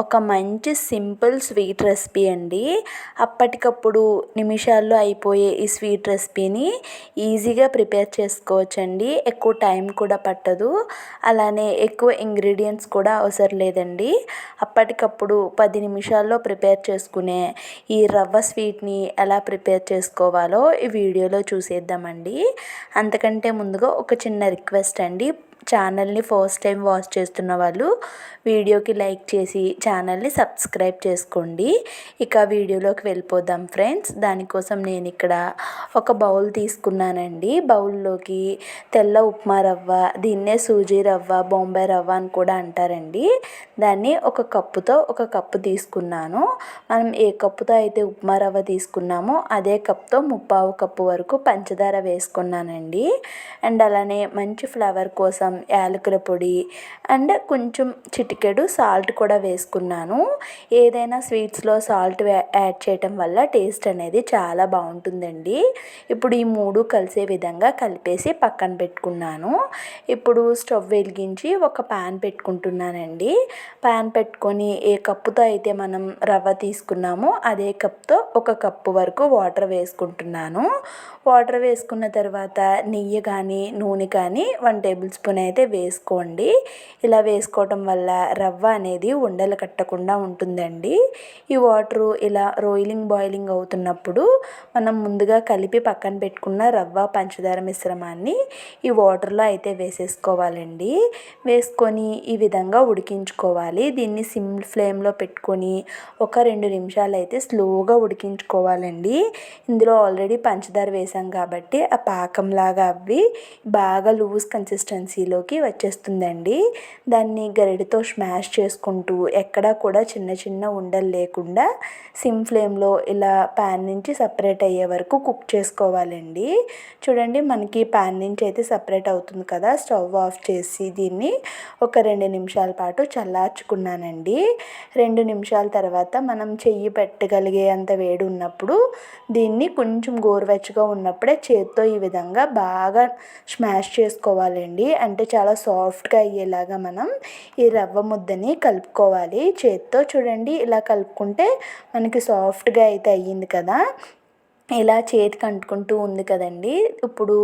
ఒక మంచి simple sweet recipe అండి. అప్పటికప్పుడు నిమిషాల్లో అయిపోయే ఈ స్వీట్ రెసిపీని ఈజీగా ప్రిపేర్ చేసుకోవచ్చండి. ఎక్కువ టైం కూడా పట్టదు. అలానే ఎక్కువ ఇంగ్రీడియంట్స్ కూడా అవసరం లేదండి. అప్పటికప్పుడు పది నిమిషాల్లో ప్రిపేర్ చేసుకునే ఈ రవ్వ స్వీట్ని ఎలా ప్రిపేర్ చేసుకోవాలో ఈ వీడియోలో చూసేద్దామండి. అంతకంటే ముందుగా ఒక చిన్న రిక్వెస్ట్ అండి. ఛానల్ని ఫస్ట్ టైం వాచ్ చేస్తున్న వాళ్ళు వీడియోకి లైక్ చేసి ఛానల్ని సబ్స్క్రైబ్ చేసుకోండి. ఇక వీడియోలోకి వెళ్ళిపోదాం ఫ్రెండ్స్. దానికోసం నేను ఇక్కడ ఒక బౌల్ తీసుకున్నానండి. బౌల్లోకి తెల్ల ఉప్మా రవ్వ దీన్నే సూజీ రవ్వ బొంబాయి రవ్వ అని కూడా అంటారండి. దాన్ని ఒక కప్పుతో ఒక కప్పు తీసుకున్నాను. మనం ఏ కప్పుతో అయితే ఉప్మా రవ్వ తీసుకున్నామో అదే కప్తో ముప్పావు కప్పు వరకు పంచదార వేసుకున్నానండి. అండ్ అలానే మంచి ఫ్లవర్ కోసం యాలకుల పొడి అండ్ కొంచెం చిటికెడు సాల్ట్ కూడా వేసుకున్నాను. ఏదైనా స్వీట్స్లో సాల్ట్ యాడ్ చేయటం వల్ల టేస్ట్ అనేది చాలా బాగుంటుందండి. ఇప్పుడు ఈ మూడు కలిసే విధంగా కలిపేసి పక్కన పెట్టుకున్నాను. ఇప్పుడు స్టవ్ వెలిగించి ఒక ప్యాన్ పెట్టుకుంటున్నానండి. ప్యాన్ పెట్టుకొని ఏ కప్పుతో అయితే మనం రవ్వ తీసుకున్నామో అదే కప్తో ఒక కప్పు వరకు వాటర్ వేసుకుంటున్నాను. వాటర్ వేసుకున్న తర్వాత నెయ్యి కానీ నూనె కానీ వన్ టేబుల్ స్పూన్ అయితే వేసుకోండి. ఇలా వేసుకోవటం వల్ల రవ్వ అనేది ఉండలు కట్టకుండా ఉంటుందండి. ఈ వాటరు ఇలా రోయిలింగ్ బాయిలింగ్ అవుతున్నప్పుడు మనం ముందుగా కలిపి పక్కన పెట్టుకున్న రవ్వ పంచదార మిశ్రమాన్ని ఈ వాటర్లో అయితే వేసేసుకోవాలండి. వేసుకొని ఈ విధంగా ఉడికించుకోవాలి. దీన్ని సిమ్ ఫ్లేమ్లో పెట్టుకొని ఒక రెండు నిమిషాలు అయితే స్లోగా ఉడికించుకోవాలండి. ఇందులో ఆల్రెడీ పంచదార వేసాం కాబట్టి ఆ పాకంలాగా అవి బాగా లూజ్ కన్సిస్టెన్సీలో లోకి వచ్చేస్తుందండి. దాన్ని గరిటతో స్మాష్ చేసుకుంటూ ఎక్కడా కూడా చిన్న చిన్న ఉండలు లేకుండా సిమ్ ఫ్లేమ్లో ఇలా ప్యాన్ నుంచి సపరేట్ అయ్యే వరకు కుక్ చేసుకోవాలండి. చూడండి మనకి ప్యాన్ నుంచి అయితే సపరేట్ అవుతుంది కదా స్టవ్ ఆఫ్ చేసి దీన్ని ఒక రెండు నిమిషాల పాటు చల్లార్చుకున్నానండి. రెండు నిమిషాల తర్వాత మనం చెయ్యి పెట్టగలిగే అంత వేడి ఉన్నప్పుడు దీన్ని కొంచెం గోరువెచ్చగా ఉన్నప్పుడే చేత్తో ఈ విధంగా బాగా స్మాష్ చేసుకోవాలండి. అంటే చాలా సాఫ్ట్గా అయ్యేలాగా మనం ఈ రవ్వ ముద్దని కలుపుకోవాలి. చేత్తో చూడండి ఇలా కలుపుకుంటే మనకి సాఫ్ట్గా అయితే అయ్యింది కదా. ఇలా చేతికి అంటుకుంటూ ఉంది కదండి. ఇప్పుడు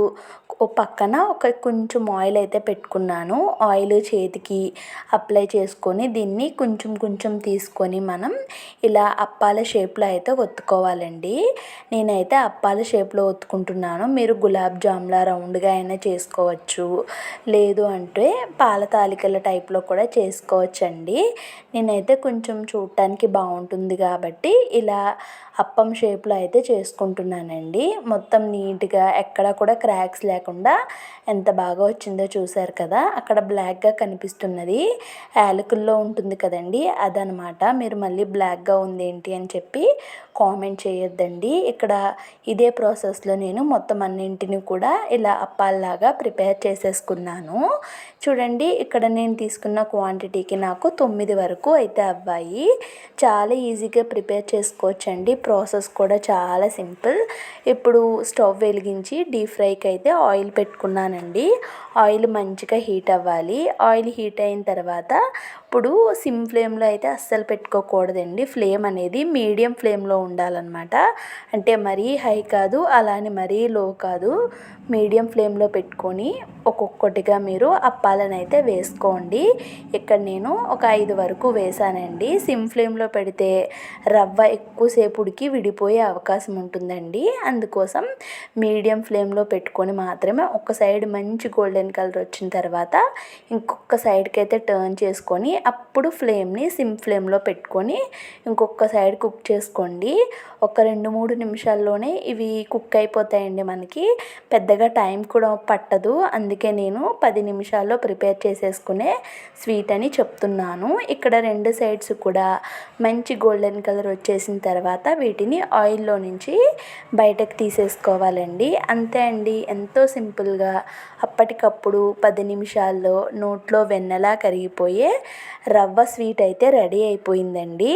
ఓ పక్కన ఒక కొంచెం ఆయిల్ అయితే పెట్టుకున్నాను. ఆయిల్ చేతికి అప్లై చేసుకొని దీన్ని కొంచెం కొంచెం తీసుకొని మనం ఇలా అప్పాల షేప్లో అయితే ఒత్తుకోవాలండి. నేనైతే అప్పాల షేప్లో ఒత్తుకుంటున్నాను. మీరు గులాబ్ జామ్లా రౌండ్గా అయినా చేసుకోవచ్చు. లేదు అంటే పాల తాలికల టైప్లో కూడా చేసుకోవచ్చండి. నేనైతే కొంచెం చూడటానికి బాగుంటుంది కాబట్టి ఇలా అప్పం షేప్లో అయితే చేసుకుంటాను చేసుకుంటున్నానండి మొత్తం నీట్గా ఎక్కడ కూడా క్రాక్స్ లేకుండా ఎంత బాగా వచ్చిందో చూసారు కదా? అక్కడ బ్లాక్గా కనిపిస్తున్నది. యాలకుల్లో ఉంటుంది కదండి అదనమాట. మీరు మళ్ళీ బ్లాక్గా ఉంది ఏంటి అని చెప్పి కామెంట్ చేయొద్దండి. ఇక్కడ ఇదే ప్రాసెస్లో నేను మొత్తం అన్నింటిని కూడా ఇలా అప్పాల్లాగా ప్రిపేర్ చేసేసుకున్నాను. చూడండి ఇక్కడ నేను తీసుకున్న క్వాంటిటీకి నాకు తొమ్మిది వరకు అయితే అవ్వాయి. చాలా ఈజీగా ప్రిపేర్ చేసుకోవచ్చండి. ప్రాసెస్ కూడా చాలా సింపుల్ ఇప్పుడు స్టవ్ వెలిగించి డీప్ ఫ్రైకి అయితే ఆయిల్ పెట్టుకున్నానండి. ఆయిల్ మంచిగా హీట్ అవ్వాలి. ఆయిల్ హీట్ అయిన తర్వాత ఇప్పుడు సిమ్ ఫ్లేమ్లో అయితే అస్సలు పెట్టుకోకూడదండి. ఫ్లేమ్ అనేది మీడియం ఫ్లేమ్లో ఉండాలన్నమాట. అంటే మరీ హై కాదు అలానే మరీ లో కాదు. మీడియం ఫ్లేమ్లో పెట్టుకొని ఒక్కొక్కటిగా మీరు అప్పాలను అయితే వేసుకోండి. ఇక్కడ నేను ఒక ఐదు వరకు వేసానండి. సిమ్ ఫ్లేమ్లో పెడితే రవ్వ ఎక్కువసేపు ఉడికి విడిపోయే అవకాశం ఉంటుంది. ఉంటుందండి అందుకోసం మీడియం ఫ్లేమ్లో పెట్టుకొని మాత్రమే ఒక సైడ్ మంచి గోల్డెన్ కలర్ వచ్చిన తర్వాత ఇంకొక సైడ్కి అయితే టర్న్ చేసుకొని అప్పుడు ఫ్లేమ్ని సిమ్ ఫ్లేమ్లో పెట్టుకొని ఇంకొక సైడ్ కుక్ చేసుకోండి. ఒక రెండు మూడు నిమిషాల్లోనే ఇవి కుక్ అయిపోతాయండి మనకి. పెద్దగా టైం కూడా పట్టదు. అందుకే నేను పది నిమిషాల్లో ప్రిపేర్ చేసేసుకునే స్వీట్ అని చెప్తున్నాను. ఇక్కడ రెండు సైడ్స్ కూడా మంచి గోల్డెన్ కలర్ వచ్చేసిన తర్వాత వీటిని ఆయిల్లో నుంచి బయటకు తీసేసుకోవాలండి. అంతే అండి. ఎంతో సింపుల్గా అప్పటికప్పుడు పది నిమిషాల్లో నోట్లో వెన్నలా కరిగిపోయే రవ్వ స్వీట్ అయితే రెడీ అయిపోయిందండి.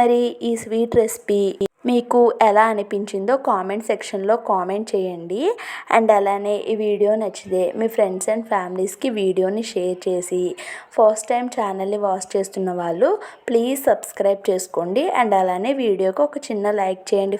మరి ఈ స్వీట్ రెసిపీ మీకు ఎలా అనిపించిందో కామెంట్ సెక్షన్లో కామెంట్ చేయండి. అండ్ అలానే ఈ వీడియో నచ్చితే మీ ఫ్రెండ్స్ అండ్ ఫ్యామిలీస్కి వీడియోని షేర్ చేసి ఫస్ట్ టైం ఛానల్ని వాచ్ చేస్తున్న వాళ్ళు ప్లీజ్ సబ్స్క్రైబ్ చేసుకోండి. అండ్ అలానే వీడియోకి ఒక చిన్న లైక్ చేయండి.